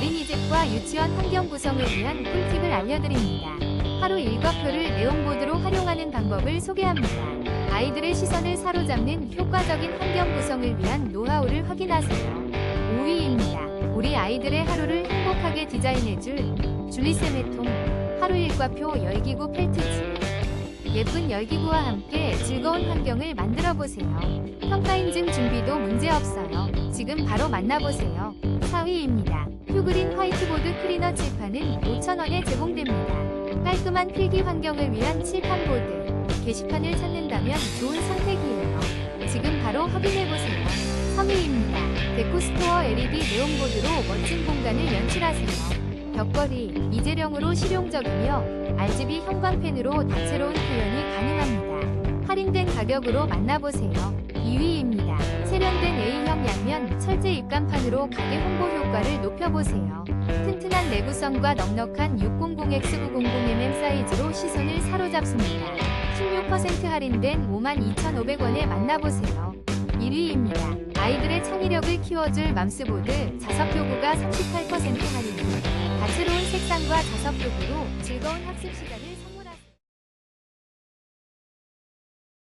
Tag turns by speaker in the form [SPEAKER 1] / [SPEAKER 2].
[SPEAKER 1] 어린이집과 유치원 환경 구성을 위한 꿀팁을 알려드립니다. 하루 일과표를 내용보드로 활용하는 방법을 소개합니다. 아이들의 시선을 사로잡는 효과적인 환경 구성을 위한 노하우를 확인하세요. 5위입니다. 우리 아이들의 하루를 행복하게 디자인해줄 줄리세메 통 하루 일과표 열기구 펠트지 예쁜 열기구와 함께 즐거운 환경을 만들어 보세요. 평가 인증 준비도 문제없어요. 지금 바로 만나보세요. 4위입니다. 휴그린 화이트보드 클리너 칠판은 5,000원에 제공됩니다. 깔끔한 필기 환경을 위한 칠판 보드. 게시판을 찾는다면 좋은 선택이에요. 지금 바로 확인해보세요. 3위입니다. 데코스토어 LED 네온보드로 멋진 공간을 연출하세요. 벽걸이, 이재령으로 실용적이며 RGB 형광펜으로 다채로운 표현이 가능합니다. 할인된 가격으로 만나보세요. 2위입니다. 세련된 A형 양면 철제 입간판으로 가게 홍보 효과를 높여보세요. 튼튼한 내구성과 넉넉한 600X900mm 사이즈로 시선을 사로잡습니다. 16% 할인된 52,500원에 만나보세요. 1위입니다. 아이들의 창의력을 키워줄 맘스보드 자석 교구가 38% 할인. 다채로운 색상과 자석 교구로 즐거운 학습 시간을 선-